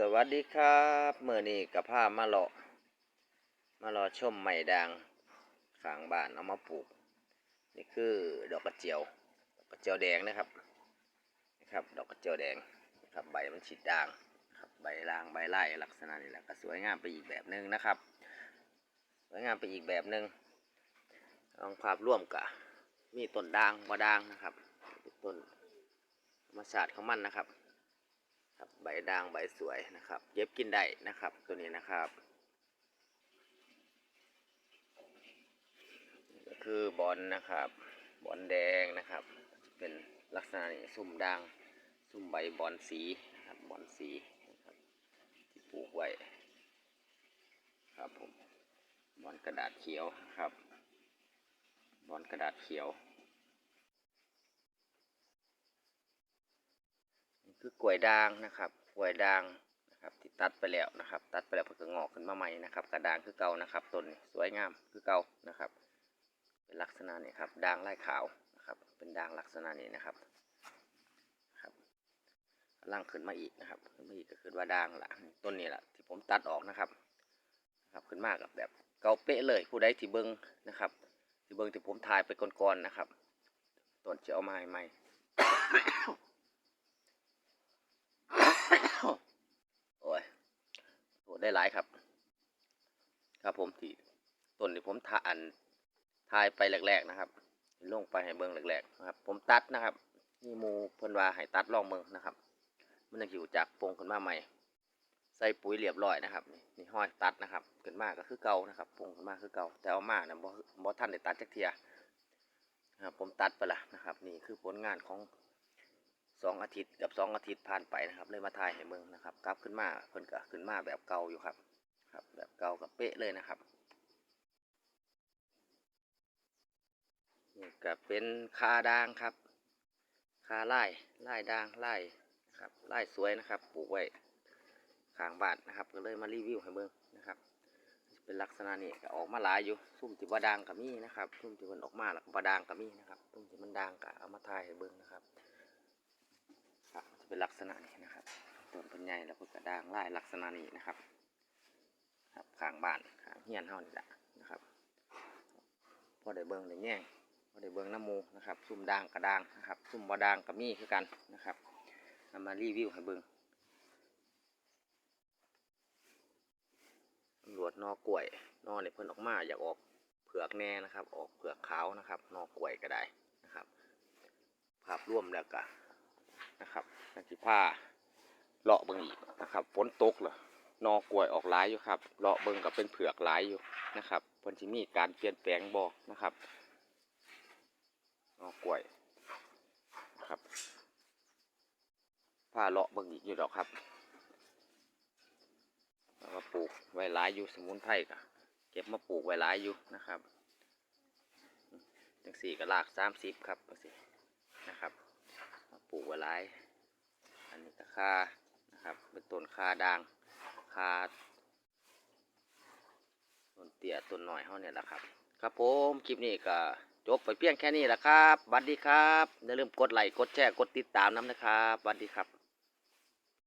สวัสดีครับเมื่อนี้กับผ้ามาเลาะมาเลาะชมไม้ด่างข้างบ้านเอามาปลูก นี่คือดอกกระเจียว ดอกกระเจียวแดงนะครับนะครับ ดอกกระเจียวแดงนะครับใบมันฉีดด่างนะครับใบล่างใบไล่ลักษณะนี้แหละก็สวยงามไปอีกแบบหนึงนะครับ สวยงามไปอีกแบบหนึงลองภาพร่วมกับมีต้นด่างบ่ด่างนะครับต้นธรรมชาติของมันนะครับ ครับใบด่างใบสวยนะครับ เย็บกินได้นะครับ ตัวนี้นะครับ ก็คือบอลนะครับ บอลแดงนะครับ เป็นลักษณะนี้สุ่มด่างสุ่มใบบอลสีนะครับบอลสีนะครับที่ปลูกไว้ครับผมบอลกระดาษเขียวครับบอลกระดาษเขียว คือกล้วยด่างนะครับกล้วยด่างนะครับที่ตัดไปแล้วนะครับ ตัดไปแล้วเพิ่งก็งอกขึ้นมาใหม่นะครับกระด่างคือเก่านะครับต้นสวยงามคือเก่านะครับ เป็นลักษณะนี้ครับด่างลายขาวนะครับ เป็นด่างลักษณะนี้นะครับครับกำลังขึ้นมาอีกนะครับขึ้นมาอีกก็คือว่าด่างละต้นนี้แหละที่ผมตัดออกนะครับครับขึ้นมากับแบบเก่าเป๊ะเลยผู้ใดที่เบิ้งนะครับที่เบิ้งที่ผมถ่ายไปก่อนๆนะครับต้นจะเอามาใหม่ โอ้ยโห ได้หลายครับ ครับผมที่ต้นที่ผมทาอันทายไปแรกๆนะครับ ลงไปให้เบิ้งแรกๆนะครับ ผมตัดนะครับนี่มูเพิ่นว่าให้ตัดลองเบิ้งนะครับ มันจะอยู่จากปงขึ้นมาใหม่ ใส่ปุ๋ยเรียบร้อยนะครับนี่ห้อยตัดนะครับขึ้นมาก็คือเก่านะครับปงขึ้นมาคือเก่าแต่เอามานะบ่บ่ทันได้ตัดจักเทียนะครับผมตัดไปละนะครับ นี่คือผลงานของ สองอาทิตย์กับสองอาทิตย์ผ่านไปนะครับ เลยมาถ่ายให้เบิ่งนะครับกลับขึ้นมาเพิ่นก็ขึ้นมาแบบเก่าอยู่ครับ ครับ แบบเก่ากับเป๊ะเลยนะครับนี่ก็เป็นคาด่างครับคาไล่ไล่ด่างไล่ครับไล่สวยนะครับปลูกไว้ข้างบ้านนะครับ ก็เลยมารีวิวให้เบิ่งนะครับ เป็นลักษณะนี้ก็ออกมาหลายอยู่ซุ่มที่บดางก็มีนะครับซุ่มที่มันออกมาแล้วก็บ่ด่างก็มีนะครับซุ่มที่มันด่างก็เอามาถ่ายให้เบิ่งนะครับ เป็นลักษณะนี้นะครับต้นเป็นใหญ่แล้วก็กระด้างไล่ลักษณะนี้นะครับ ครับข้างบ้านข้างเฮียนเฮานี่แหละนะครับพอได้เบิ้งได้แง่งพอได้เบิ้งน้ำมูนะครับ ซุ่มด่างกระด้างนะครับ ซุ่มบ่ด่างก็มีคือกันนะครับนำมารีวิวให้เบิ้งตำรวจนอกล้วยนอเนี่ยเพิ่นออกมาอยากออกเผือกแน่นะครับ ออกเผือกขาวนะครับ นอกล้วยก็ได้นะครับ ภาพร่วมแล้วก็ นะครับนักสิผ้าเลาะเบิ่งอีกนะครับฝนตกเหรอนอกล้วยออกหลายอยู่ครับเลาะเบิ่งกับเป็นเผือกหลายอยู่นะครับเพิ่นสิมีการเปลี่ยนแปลงบ่นะครับนอกล้วยนะครับผ้าเลาะเบิ่งอีกอยู่ดอกครับแล้วก็ปลูกไว้หลายอยู่สมุนไพรก็เก็บมาปลูกไว้หลายอยู่นะครับจังสี่ก็ลากสามสิบครับจังซี่นะครับ ลูกไว้หลาย อันนี้ตะคานะครับเป็นต้นคาด่างคาต้นเตี้ยต้นหน่อยเท่านี้แหละครับ ครับผมคลิปนี้ก็จบไปเพียงแค่นี้แหละครับสวัสดีครับอย่าลืมกดไลค์กดแชร์กดติดตามน้ำนะครับสวัสดีครับ